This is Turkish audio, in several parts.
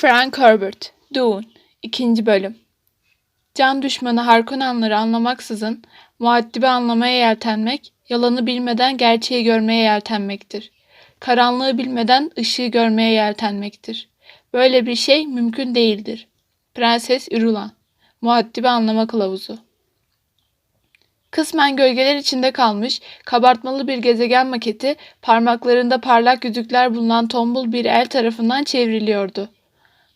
Frank Herbert, Dune, 2. Bölüm Can düşmanı Harkonnenleri anlamaksızın, muaddibi anlamaya yeltenmek, yalanı bilmeden gerçeği görmeye yeltenmektir. Karanlığı bilmeden ışığı görmeye yeltenmektir. Böyle bir şey mümkün değildir. Prenses Irulan, Muaddibi Anlama Kılavuzu Kısmen gölgeler içinde kalmış, kabartmalı bir gezegen maketi, parmaklarında parlak yüzükler bulunan tombul bir el tarafından çevriliyordu.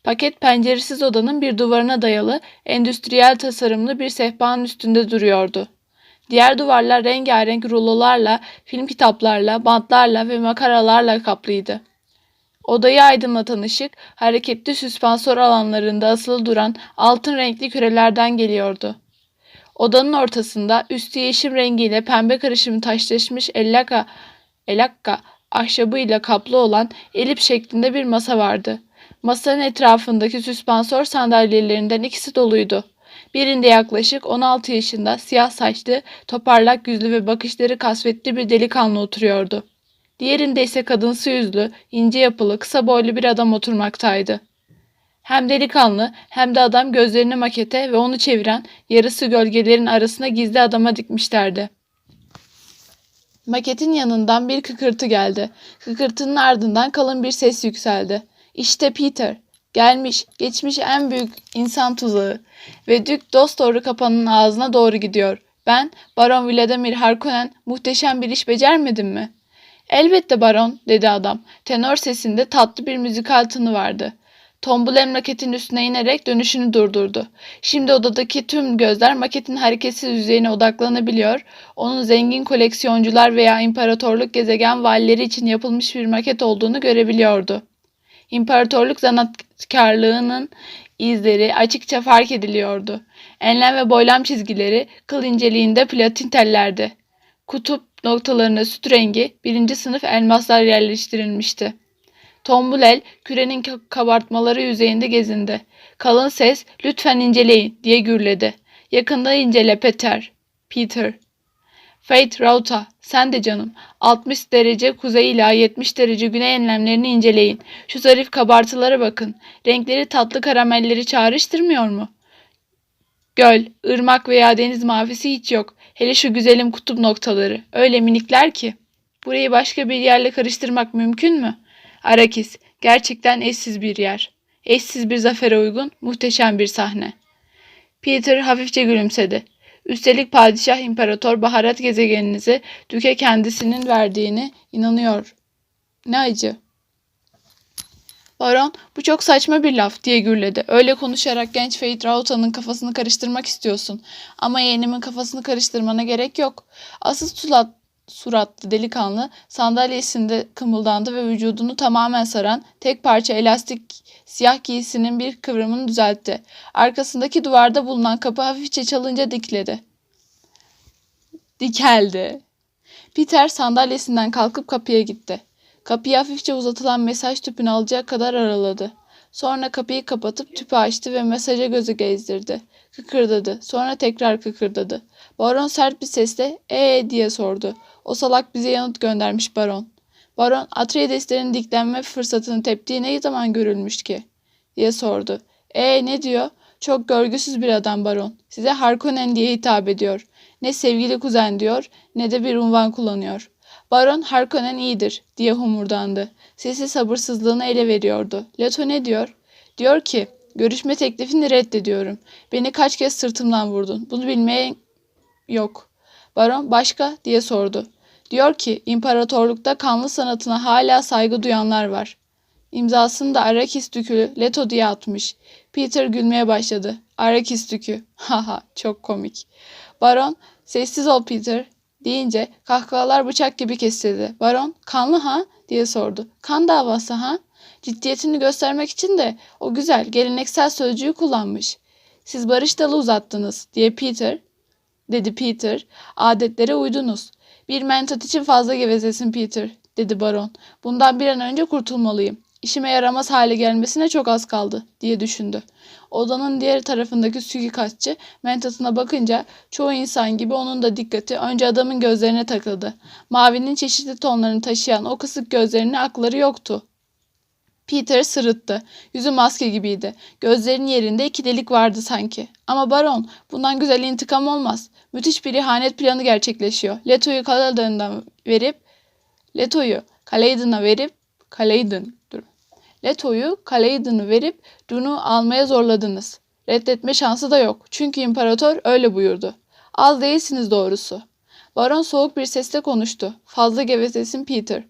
Paket penceresiz odanın bir duvarına dayalı, endüstriyel tasarımlı bir sehpanın üstünde duruyordu. Diğer duvarlar rengarenk rulolarla, film kitaplarla, bantlarla ve makaralarla kaplıydı. Odayı aydınlatan ışık, hareketli süspansör alanlarında asılı duran altın renkli kürelerden geliyordu. Odanın ortasında üstü yeşim rengiyle pembe karışımı taşlaşmış ellaka, elakka ahşabıyla kaplı olan elip şeklinde bir masa vardı. Masanın etrafındaki süspansör sandalyelerinden ikisi doluydu. Birinde yaklaşık 16 yaşında siyah saçlı, toparlak yüzlü ve bakışları kasvetli bir delikanlı oturuyordu. Diğerinde ise kadınsı yüzlü, ince yapılı, kısa boylu bir adam oturmaktaydı. Hem delikanlı hem de adam gözlerini makete ve onu çeviren yarısı gölgelerin arasına gizli adama dikmişlerdi. Maketin yanından bir kıkırtı geldi. Kıkırtının ardından kalın bir ses yükseldi. İşte Peter. Gelmiş, geçmiş en büyük insan tuzağı. Ve Dük dost doğru kapanın ağzına doğru gidiyor. Ben, Baron Vladimir Harkonnen muhteşem bir iş becermedim mi? Elbette baron, dedi adam. Tenor sesinde tatlı bir müzikal tını vardı. Tombul maketin üstüne inerek dönüşünü durdurdu. Şimdi odadaki tüm gözler maketin hareketsiz yüzeyine odaklanabiliyor, onun zengin koleksiyoncular veya imparatorluk gezegen valileri için yapılmış bir maket olduğunu görebiliyordu. İmparatorluk sanatkarlığının izleri açıkça fark ediliyordu. Enlem ve boylam çizgileri kıl inceliğinde platin tellerdi. Kutup noktalarına süt rengi birinci sınıf elmaslar yerleştirilmişti. Tombul el kürenin kabartmaları yüzeyinde gezindi. Kalın ses lütfen inceleyin diye gürledi. Yakında incele Peter. Peter. Fate Rauta sen de canım. 60 derece kuzey ila 70 derece güney enlemlerini inceleyin. Şu zarif kabartılara bakın. Renkleri tatlı karamelleri çağrıştırmıyor mu? Göl, ırmak veya deniz mavisi hiç yok. Hele şu güzelim kutup noktaları. Öyle minikler ki. Burayı başka bir yerle karıştırmak mümkün mü? Arakis, gerçekten eşsiz bir yer. Eşsiz bir zafere uygun, muhteşem bir sahne. Peter hafifçe gülümsedi. Üstelik padişah imparator baharat gezegeninizi Düke kendisinin verdiğini inanıyor. Ne acı. Baron bu çok saçma bir laf diye gürledi. Öyle konuşarak genç Fate Rauta'nın kafasını karıştırmak istiyorsun. Ama yeğenimin kafasını karıştırmana gerek yok. Asıl sulat, suratlı delikanlı sandalyesinde kımıldandı ve vücudunu tamamen saran tek parça elastik siyah giysisinin bir kıvrımını düzeltti. Arkasındaki duvarda bulunan kapı hafifçe çalınca dikledi. Dikeldi. Peter sandalyesinden kalkıp kapıya gitti. Kapıyı hafifçe uzatılan mesaj tüpünü alacak kadar araladı. Sonra kapıyı kapatıp tüpü açtı ve mesaja gözü gezdirdi. Kıkırdadı. Sonra tekrar kıkırdadı. Baron sert bir sesle ee diye sordu. O salak bize yanıt göndermiş baron. Baron Atreides'lerin diklenme fırsatını teptiği ne zaman görülmüş ki? diye sordu. E ne diyor? Çok görgüsüz bir adam baron. Size Harkonnen diye hitap ediyor. Ne sevgili kuzen diyor ne de bir unvan kullanıyor. Baron Harkonnen iyidir diye humurdandı. Sesi sabırsızlığını ele veriyordu. Leto ne diyor? Diyor ki görüşme teklifini reddediyorum. Beni kaç kez sırtımdan vurdun. Bunu bilmeye yok. Baron başka diye sordu. Diyor ki imparatorlukta kanlı sanatına hala saygı duyanlar var. İmzasını da Arakis Dükü Leto diye atmış. Peter gülmeye başladı. Arakis Dükü. Haha çok komik. Baron sessiz ol Peter deyince kahkahalar bıçak gibi kesildi. Baron kanlı ha diye sordu. Kan davası ha? Ciddiyetini göstermek için de o güzel geleneksel sözcüğü kullanmış. Siz barış dalı uzattınız diye Peter dedi Peter. Adetlere uydunuz. Bir mentat için fazla gevezesin Peter dedi baron. Bundan bir an önce kurtulmalıyım. İşime yaramaz hale gelmesine çok az kaldı diye düşündü. Odanın diğer tarafındaki suikastçı mentatına bakınca çoğu insan gibi onun da dikkati önce adamın gözlerine takıldı. Mavinin çeşitli tonlarını taşıyan o kısık gözlerine akları yoktu. Peter sırıttı. Yüzü maske gibiydi. Gözlerinin yerinde iki delik vardı sanki. Ama baron, bundan güzel intikam olmaz. Müthiş bir ihanet planı gerçekleşiyor. Leto'yu Caledon'dan verip Leto'yu Caledon'a verip Caledon dur. Leto'yu Caledon'u verip Dune'u almaya zorladınız. Reddetme şansı da yok. Çünkü imparator öyle buyurdu. Az değilsiniz doğrusu. Baron soğuk bir sesle konuştu. Fazla gevezesin Peter.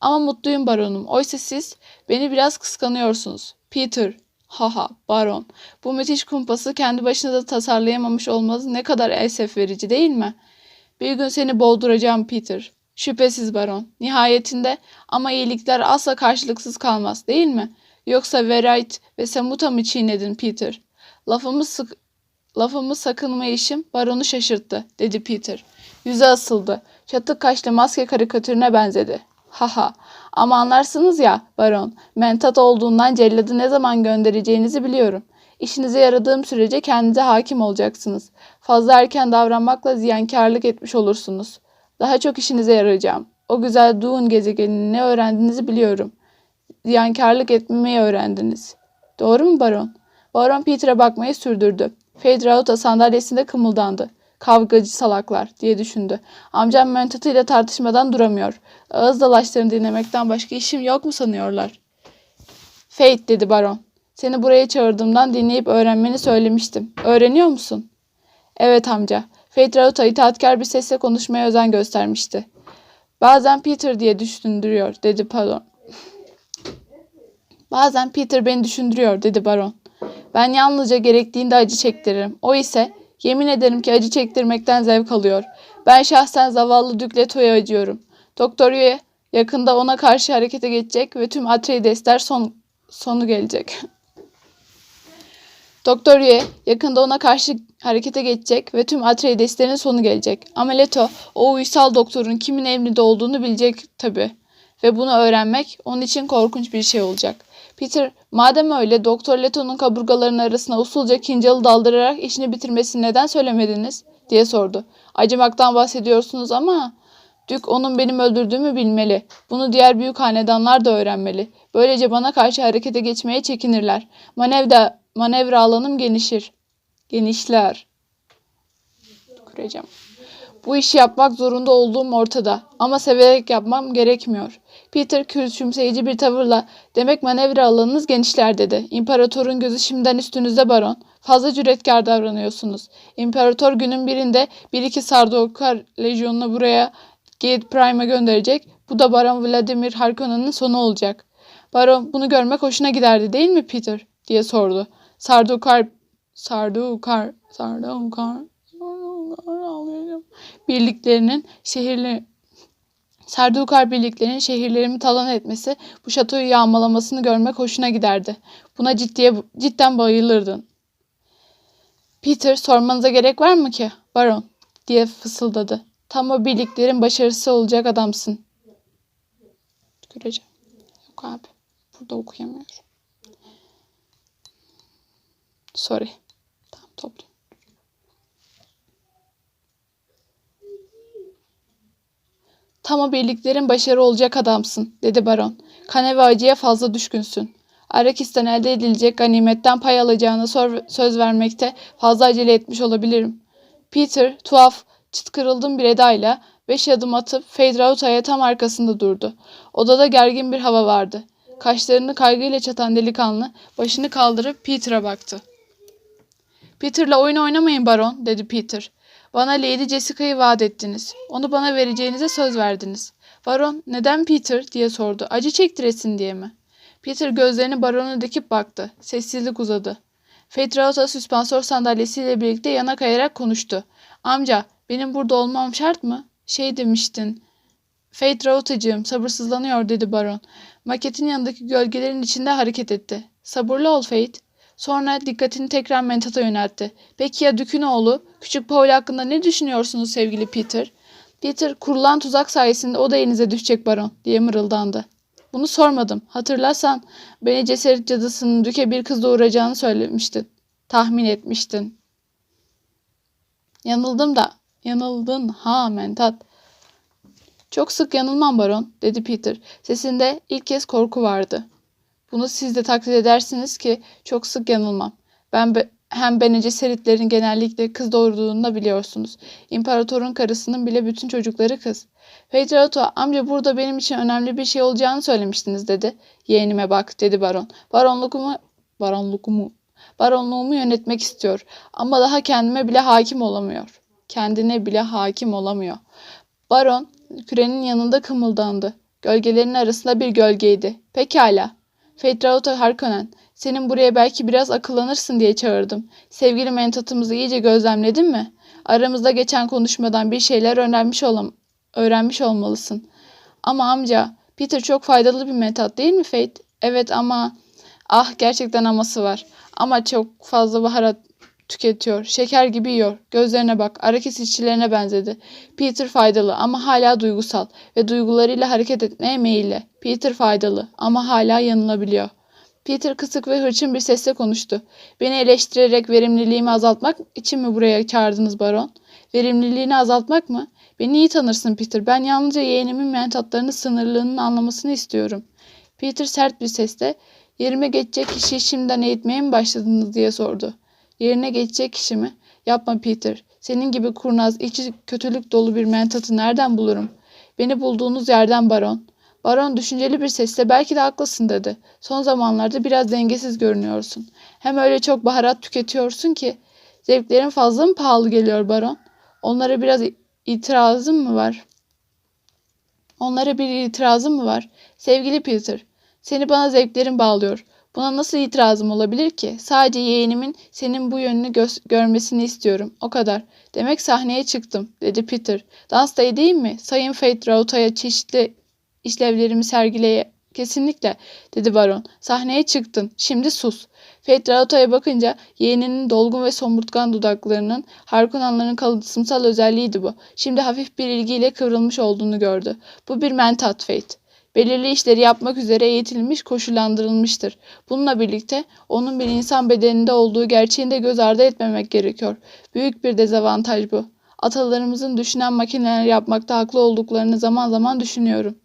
Ama mutluyum baronum. Oysa siz beni biraz kıskanıyorsunuz. Peter. Haha baron. Bu müthiş kumpası kendi başınıza tasarlayamamış olmanız ne kadar esef verici değil mi? Bir gün seni boğduracağım Peter. Şüphesiz baron. Nihayetinde ama iyilikler asla karşılıksız kalmaz değil mi? Yoksa Verite ve Samuta mı çiğnedin Peter? Lafımı sık Lafımı sakınmayışım baronu şaşırttı, dedi Peter. Yüzü asıldı. Çatık kaşlı maske karikatürüne benzedi. Haha. Ama anlarsınız ya baron. Mentat olduğundan celladı ne zaman göndereceğinizi biliyorum. İşinize yaradığım sürece kendinize hakim olacaksınız. Fazla erken davranmakla ziyankarlık etmiş olursunuz. Daha çok işinize yarayacağım. O güzel Dune gezegenini ne öğrendiğinizi biliyorum. Ziyankarlık etmemeyi öğrendiniz. Doğru mu baron? Baron Peter'a bakmayı sürdürdü. Fedrauta sandalyesinde kımıldandı. Kavgacı salaklar diye düşündü. Amcam mentatıyla tartışmadan duramıyor. Ağız dalaşlarını dinlemekten başka işim yok mu sanıyorlar? Fate dedi baron. Seni buraya çağırdığımdan dinleyip öğrenmeni söylemiştim. Öğreniyor musun? Evet amca. Fedrauta itaatkar bir sesle konuşmaya özen göstermişti. Bazen Peter diye düşündürüyor dedi pardon. Bazen Peter beni düşündürüyor dedi baron. Ben yalnızca gerektiğinde acı çektiririm. O ise yemin ederim ki acı çektirmekten zevk alıyor. Ben şahsen zavallı Dükle acıyorum. Doktor Yue yakında ona karşı harekete geçecek ve tüm Atreidesler son, sonu gelecek. Doktor Yue yakında ona karşı harekete geçecek ve tüm Atreideslerin sonu gelecek. Ama Leto o uysal doktorun kimin emrinde olduğunu bilecek tabii. Ve bunu öğrenmek onun için korkunç bir şey olacak. Peter, madem öyle Doktor Leto'nun kaburgalarının arasına usulca kincalı daldırarak işini bitirmesini neden söylemediniz? diye sordu. Acımaktan bahsediyorsunuz ama Dük onun benim öldürdüğümü bilmeli. Bunu diğer büyük hanedanlar da öğrenmeli. Böylece bana karşı harekete geçmeye çekinirler. Manevra, manevra alanım genişir. Genişler. Kuracağım. Bu işi yapmak zorunda olduğum ortada ama severek yapmam gerekmiyor. Peter küçümseyici bir tavırla demek manevra alanınız genişler dedi. İmparatorun gözü şimdiden üstünüzde baron. Fazla cüretkar davranıyorsunuz. İmparator günün birinde bir iki Sardokar lejyonunu buraya Gate Prime'a gönderecek. Bu da Baron Vladimir Harkonnen'ın sonu olacak. Baron bunu görmek hoşuna giderdi değil mi Peter? diye sordu. Sardokar Sardokar Sardokar birliklerinin şehirli Serdukar birliklerinin şehirlerimi talan etmesi, bu şatoyu yağmalamasını görmek hoşuna giderdi. Buna ciddiye, cidden bayılırdın. Peter sormanıza gerek var mı ki? Baron diye fısıldadı. Tam o birliklerin başarısı olacak adamsın. Göreceğim. Yok abi. Burada okuyamıyorum. Sorry. Tam o birliklerin başarı olacak adamsın, dedi baron. Kane ve acıya fazla düşkünsün. Arakis'ten elde edilecek ganimetten pay alacağına söz vermekte fazla acele etmiş olabilirim. Peter, tuhaf, çıt kırıldım bir edayla beş adım atıp Feydrauta'ya tam arkasında durdu. Odada gergin bir hava vardı. Kaşlarını kaygıyla çatan delikanlı başını kaldırıp Peter'a baktı. Peter'la oyun oynamayın baron, dedi Peter. Bana Lady Jessica'yı vaat ettiniz. Onu bana vereceğinize söz verdiniz. Baron neden Peter diye sordu. Acı çektiresin diye mi? Peter gözlerini barona dikip baktı. Sessizlik uzadı. Fetrauta süspansör sandalyesiyle birlikte yana kayarak konuştu. Amca benim burada olmam şart mı? Şey demiştin. Fate Rautacığım sabırsızlanıyor dedi baron. Maketin yanındaki gölgelerin içinde hareket etti. Sabırlı ol Fate. Sonra dikkatini tekrar Mentat'a yöneltti. Peki ya Dük'ün oğlu? Küçük Paul hakkında ne düşünüyorsunuz sevgili Peter? Peter kurulan tuzak sayesinde o da elinize düşecek baron diye mırıldandı. Bunu sormadım. Hatırlarsan beni cesaret cadısının Dük'e bir kız doğuracağını söylemiştin. Tahmin etmiştin. Yanıldım da. Yanıldın ha Mentat. Çok sık yanılmam baron dedi Peter. Sesinde ilk kez korku vardı. Bunu siz de taklit edersiniz ki çok sık yanılmam. Ben be- hem Bene Gesseritlerin genellikle kız doğurduğunu da biliyorsunuz. İmparatorun karısının bile bütün çocukları kız. Feydrato amca burada benim için önemli bir şey olacağını söylemiştiniz dedi. Yeğenime bak dedi baron. Baronluğumu, baronluğumu, baronluğumu yönetmek istiyor. Ama daha kendime bile hakim olamıyor. Kendine bile hakim olamıyor. Baron kürenin yanında kımıldandı. Gölgelerin arasında bir gölgeydi. Pekala. Feydrauto Harkonnen, senin buraya belki biraz akıllanırsın diye çağırdım. Sevgili mentatımızı iyice gözlemledin mi? Aramızda geçen konuşmadan bir şeyler öğrenmiş, olam öğrenmiş olmalısın. Ama amca, Peter çok faydalı bir mentat değil mi Fate? Evet ama... Ah gerçekten aması var. Ama çok fazla baharat tüketiyor. Şeker gibi yiyor. Gözlerine bak. Arakis işçilerine benzedi. Peter faydalı ama hala duygusal ve duygularıyla hareket etmeye meyilli. Peter faydalı ama hala yanılabiliyor. Peter kısık ve hırçın bir sesle konuştu. Beni eleştirerek verimliliğimi azaltmak için mi buraya çağırdınız baron? Verimliliğini azaltmak mı? Beni iyi tanırsın Peter. Ben yalnızca yeğenimin mentatlarının sınırlığının anlamasını istiyorum. Peter sert bir sesle yerime geçecek kişiyi şimdiden eğitmeye mi başladınız diye sordu. Yerine geçecek kişi mi? Yapma Peter. Senin gibi kurnaz, içi kötülük dolu bir mentatı nereden bulurum? Beni bulduğunuz yerden baron. Baron düşünceli bir sesle belki de haklısın dedi. Son zamanlarda biraz dengesiz görünüyorsun. Hem öyle çok baharat tüketiyorsun ki. Zevklerin fazla mı pahalı geliyor baron? Onlara biraz itirazın mı var? Onlara bir itirazın mı var? Sevgili Peter, seni bana zevklerin bağlıyor. Buna nasıl itirazım olabilir ki? Sadece yeğenimin senin bu yönünü gö- görmesini istiyorum. O kadar. Demek sahneye çıktım, dedi Peter. Dans da edeyim mi? Sayın Fate Rauta'ya çeşitli işlevlerimi sergileye... Kesinlikle, dedi baron. Sahneye çıktın. Şimdi sus. Fate Rauta'ya bakınca yeğeninin dolgun ve somurtkan dudaklarının Harkonnenların kalıtsımsal özelliğiydi bu. Şimdi hafif bir ilgiyle kıvrılmış olduğunu gördü. Bu bir mentat Fate belirli işleri yapmak üzere eğitilmiş, koşullandırılmıştır. Bununla birlikte onun bir insan bedeninde olduğu gerçeğini de göz ardı etmemek gerekiyor. Büyük bir dezavantaj bu. Atalarımızın düşünen makineler yapmakta haklı olduklarını zaman zaman düşünüyorum.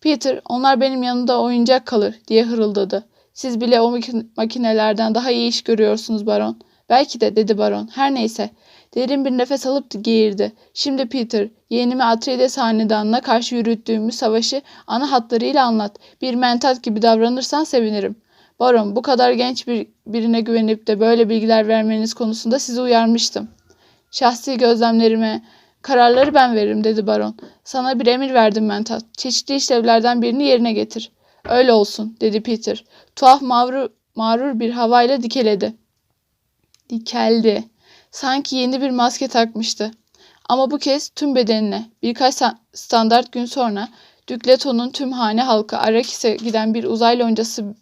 Peter, onlar benim yanımda oyuncak kalır diye hırıldadı. Siz bile o makinelerden daha iyi iş görüyorsunuz baron. Belki de dedi baron. Her neyse. Derin bir nefes alıp geğirdi. Şimdi Peter, yeğenimi Atreides hanedanına karşı yürüttüğümüz savaşı ana hatlarıyla anlat. Bir mentat gibi davranırsan sevinirim. Baron, bu kadar genç bir birine güvenip de böyle bilgiler vermeniz konusunda sizi uyarmıştım. Şahsi gözlemlerime, kararları ben veririm dedi baron. Sana bir emir verdim mentat. Çeşitli işlevlerden birini yerine getir. Öyle olsun dedi Peter. Tuhaf mağrur, mağrur bir havayla dikeledi. Dikeldi. Sanki yeni bir maske takmıştı. Ama bu kez tüm bedenine birkaç standart gün sonra Dükleto'nun tüm hane halkı Arakis'e giden bir uzay loncası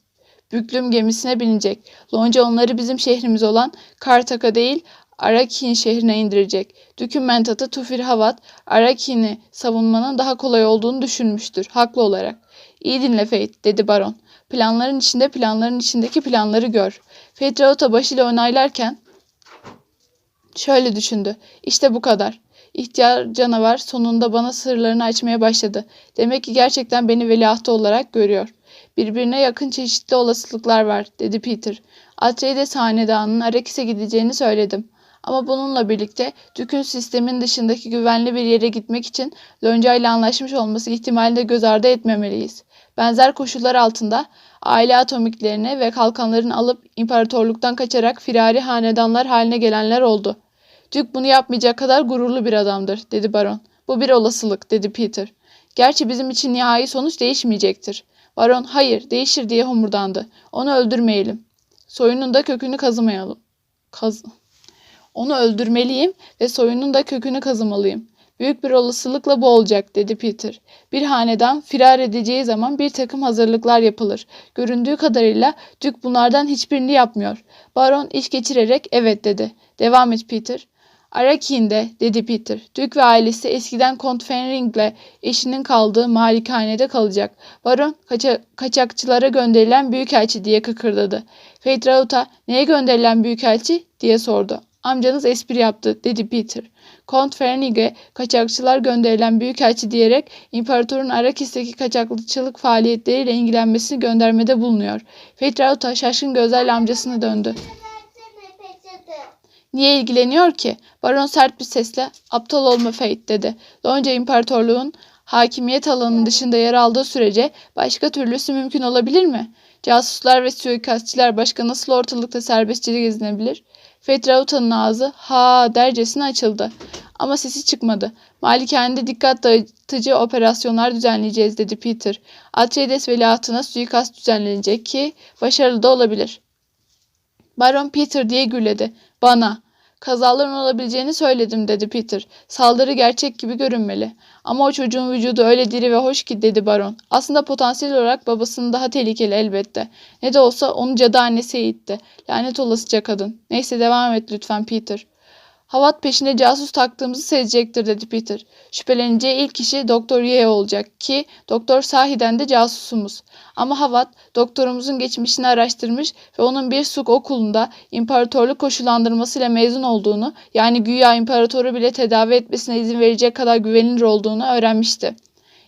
büklüm gemisine binecek. Lonca onları bizim şehrimiz olan Kartak'a değil Arakin şehrine indirecek. Dükün mentatı Tufir Havat, Arakin'i savunmanın daha kolay olduğunu düşünmüştür, haklı olarak. İyi dinle Fate, dedi baron. Planların içinde planların içindeki planları gör. Fate Rauta başıyla onaylarken Şöyle düşündü. İşte bu kadar. İhtiyar canavar sonunda bana sırlarını açmaya başladı. Demek ki gerçekten beni veliahtı olarak görüyor. Birbirine yakın çeşitli olasılıklar var, dedi Peter. Atreides hanedanının Arakis'e gideceğini söyledim. Ama bununla birlikte Dük'ün sistemin dışındaki güvenli bir yere gitmek için Lonca ile anlaşmış olması ihtimalini de göz ardı etmemeliyiz. Benzer koşullar altında aile atomiklerini ve kalkanlarını alıp imparatorluktan kaçarak firari hanedanlar haline gelenler oldu. Duke bunu yapmayacak kadar gururlu bir adamdır, dedi baron. Bu bir olasılık, dedi Peter. Gerçi bizim için nihai sonuç değişmeyecektir. Baron, hayır, değişir diye homurdandı. Onu öldürmeyelim. Soyunun da kökünü kazımayalım. Kaz... Onu öldürmeliyim ve soyunun da kökünü kazımalıyım. Büyük bir olasılıkla bu olacak dedi Peter. Bir hanedan firar edeceği zaman bir takım hazırlıklar yapılır. Göründüğü kadarıyla Dük bunlardan hiçbirini yapmıyor. Baron iş geçirerek evet dedi. Devam et Peter. Arakin'de dedi Peter. Dük ve ailesi eskiden Kont Fenring'le eşinin kaldığı malikanede kalacak. Baron kaça kaçakçılara gönderilen büyükelçi diye kıkırdadı. Feydrauta neye gönderilen büyükelçi diye sordu. Amcanız espri yaptı dedi Peter. Kont Fernige kaçakçılar gönderilen büyükelçi diyerek imparatorun Arakis'teki kaçakçılık faaliyetleriyle ilgilenmesini göndermede bulunuyor. Fetrauta şaşkın gözlerle amcasına döndü. Niye ilgileniyor ki? Baron sert bir sesle aptal olma Fate dedi. Lonca İmparatorluğun hakimiyet alanının dışında yer aldığı sürece başka türlüsü mümkün olabilir mi? Casuslar ve suikastçiler başka nasıl ortalıkta serbestçe gezinebilir? Fetrauta'nın ağzı ha dercesine açıldı. Ama sesi çıkmadı. Malikanede dikkat dağıtıcı operasyonlar düzenleyeceğiz dedi Peter. Atreides veliahtına suikast düzenlenecek ki başarılı da olabilir. Baron Peter diye gürledi. Bana. Kazaların olabileceğini söyledim dedi Peter. Saldırı gerçek gibi görünmeli. Ama o çocuğun vücudu öyle diri ve hoş ki dedi Baron. Aslında potansiyel olarak babasının daha tehlikeli elbette. Ne de olsa onu cadı annesi eğitti. Lanet olasıca kadın. Neyse devam et lütfen Peter. Havat peşine casus taktığımızı sezecektir dedi Peter. Şüpheleneceği ilk kişi Doktor Ye olacak ki doktor sahiden de casusumuz. Ama Havat doktorumuzun geçmişini araştırmış ve onun bir suk okulunda imparatorluk koşullandırmasıyla mezun olduğunu yani güya imparatoru bile tedavi etmesine izin verecek kadar güvenilir olduğunu öğrenmişti.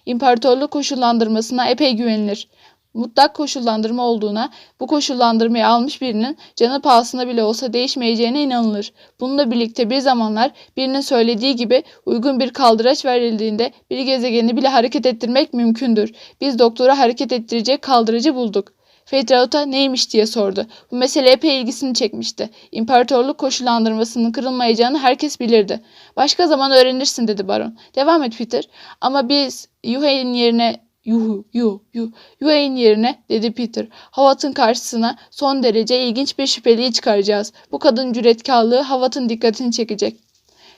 İmparatorluk koşullandırmasına epey güvenilir mutlak koşullandırma olduğuna, bu koşullandırmayı almış birinin canı pahasına bile olsa değişmeyeceğine inanılır. Bununla birlikte bir zamanlar birinin söylediği gibi uygun bir kaldıraç verildiğinde bir gezegeni bile hareket ettirmek mümkündür. Biz doktora hareket ettirecek kaldırıcı bulduk. Fedrauta neymiş diye sordu. Bu mesele epey ilgisini çekmişti. İmparatorluk koşullandırmasının kırılmayacağını herkes bilirdi. Başka zaman öğrenirsin dedi baron. Devam et Peter. Ama biz Yuhey'in yerine Yuhu, yuh, yuh, Yuhey'in yerine dedi Peter. Havat'ın karşısına son derece ilginç bir şüpheliyi çıkaracağız. Bu kadın cüretkarlığı Havat'ın dikkatini çekecek.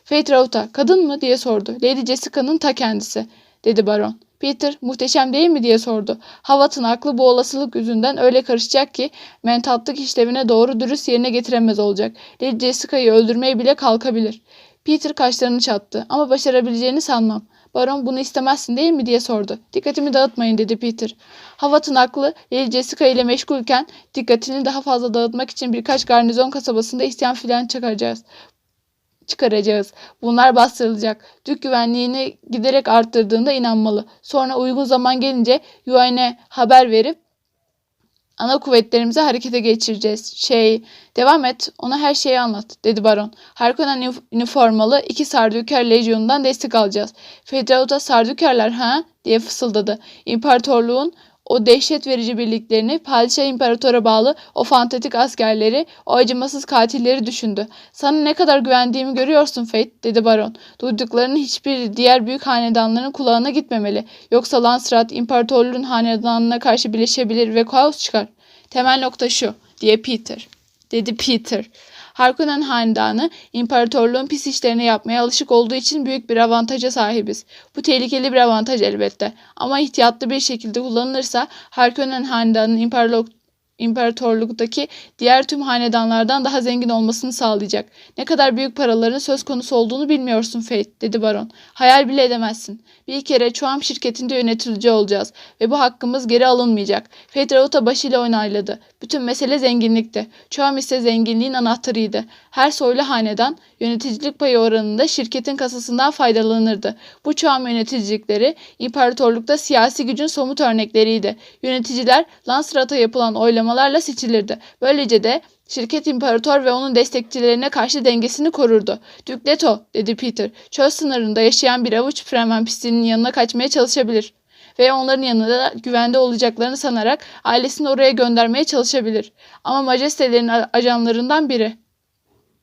Fate Rauta, kadın mı diye sordu. Lady Jessica'nın ta kendisi, dedi baron. Peter, muhteşem değil mi diye sordu. Havat'ın aklı bu olasılık yüzünden öyle karışacak ki mentatlık işlevine doğru dürüst yerine getiremez olacak. Lady Jessica'yı öldürmeye bile kalkabilir. Peter kaşlarını çattı ama başarabileceğini sanmam. Baron bunu istemezsin değil mi diye sordu. Dikkatimi dağıtmayın dedi Peter. Havat'ın aklı Lady Jessica ile meşgulken dikkatini daha fazla dağıtmak için birkaç garnizon kasabasında isyan filan çıkaracağız çıkaracağız. Bunlar bastırılacak. Türk güvenliğini giderek arttırdığında inanmalı. Sonra uygun zaman gelince Yuan'e haber verip ana kuvvetlerimizi harekete geçireceğiz. Şey, devam et, ona her şeyi anlat, dedi baron. Harkonnen üniformalı iki Sardüker lejyonundan destek alacağız. Fedraut'a Sardükerler ha? diye fısıldadı. İmparatorluğun o dehşet verici birliklerini, padişah imparatora bağlı o fantetik askerleri, o acımasız katilleri düşündü. Sana ne kadar güvendiğimi görüyorsun Fate, dedi baron. Duyduklarının hiçbir diğer büyük hanedanların kulağına gitmemeli. Yoksa Landsrat imparatorluğun hanedanına karşı birleşebilir ve kaos çıkar. Temel nokta şu, diye Peter. Dedi Peter. Harkonnen hanedanı imparatorluğun pis işlerini yapmaya alışık olduğu için büyük bir avantaja sahibiz. Bu tehlikeli bir avantaj elbette. Ama ihtiyatlı bir şekilde kullanılırsa Harkonnen hanedanının imparatorluk imparatorluktaki diğer tüm hanedanlardan daha zengin olmasını sağlayacak. Ne kadar büyük paraların söz konusu olduğunu bilmiyorsun Fate, dedi baron. Hayal bile edemezsin. Bir kere Çoğam şirketinde yönetici olacağız ve bu hakkımız geri alınmayacak. Fate Rauta başıyla onayladı. Bütün mesele zenginlikti. Çoğam ise zenginliğin anahtarıydı. Her soylu hanedan yöneticilik payı oranında şirketin kasasından faydalanırdı. Bu Çoğam yöneticilikleri imparatorlukta siyasi gücün somut örnekleriydi. Yöneticiler Lansrat'a yapılan oylamalarla seçilirdi. Böylece de Şirket imparator ve onun destekçilerine karşı dengesini korurdu. Duke Leto, dedi Peter, çöl sınırında yaşayan bir avuç Fremen pisliğinin yanına kaçmaya çalışabilir. Ve onların yanında güvende olacaklarını sanarak ailesini oraya göndermeye çalışabilir. Ama majestelerin ajanlarından biri.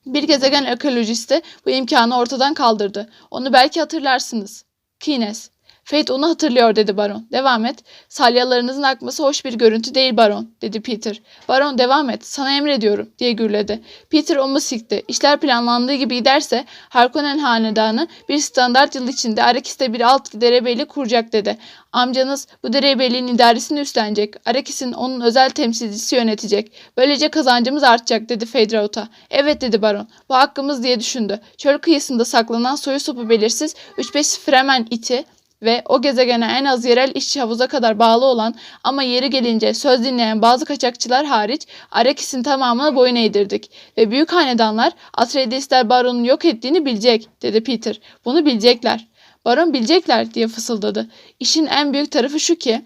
Bir gezegen ekolojisti bu imkanı ortadan kaldırdı. Onu belki hatırlarsınız. Kines. Fate onu hatırlıyor dedi baron. Devam et. Salyalarınızın akması hoş bir görüntü değil baron dedi Peter. Baron devam et. Sana emrediyorum diye gürledi. Peter omu sikti. İşler planlandığı gibi giderse Harkonnen hanedanı bir standart yıl içinde Arakis'te bir alt derebeylik kuracak dedi. Amcanız bu derebeyliğin idaresini üstlenecek. Arakis'in onun özel temsilcisi yönetecek. Böylece kazancımız artacak dedi Fedraut'a. Evet dedi baron. Bu hakkımız diye düşündü. Çöl kıyısında saklanan soyu sopu belirsiz 3-5 Fremen iti ve o gezegene en az yerel işçi havuza kadar bağlı olan ama yeri gelince söz dinleyen bazı kaçakçılar hariç Arakis'in tamamına boyun eğdirdik ve büyük hanedanlar Atreidesler baronun yok ettiğini bilecek dedi Peter. Bunu bilecekler. Baron bilecekler diye fısıldadı. İşin en büyük tarafı şu ki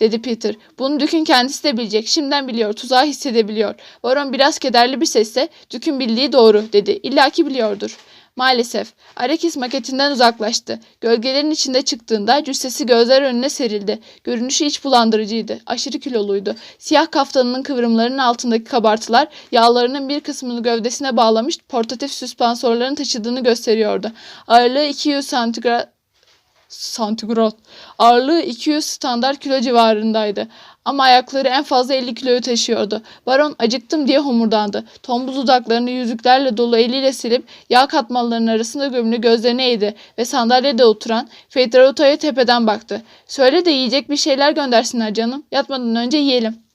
dedi Peter. Bunu Dük'ün kendisi de bilecek. Şimdiden biliyor. Tuzağı hissedebiliyor. Baron biraz kederli bir sesle Dük'ün bildiği doğru dedi. İlla biliyordur. Maalesef. Arekis maketinden uzaklaştı. Gölgelerin içinde çıktığında cüssesi gözler önüne serildi. Görünüşü iç bulandırıcıydı. Aşırı kiloluydu. Siyah kaftanının kıvrımlarının altındaki kabartılar yağlarının bir kısmını gövdesine bağlamış portatif süspansorların taşıdığını gösteriyordu. Ağırlığı 200 santigrat santigrat. Ağırlığı 200 standart kilo civarındaydı. Ama ayakları en fazla 50 kiloyu taşıyordu. Baron acıktım diye homurdandı. Tombul dudaklarını yüzüklerle dolu eliyle silip yağ katmanlarının arasında gömülü gözlerini eğdi ve sandalyede oturan Federauta'ya tepeden baktı. Söyle de yiyecek bir şeyler göndersinler canım. Yatmadan önce yiyelim.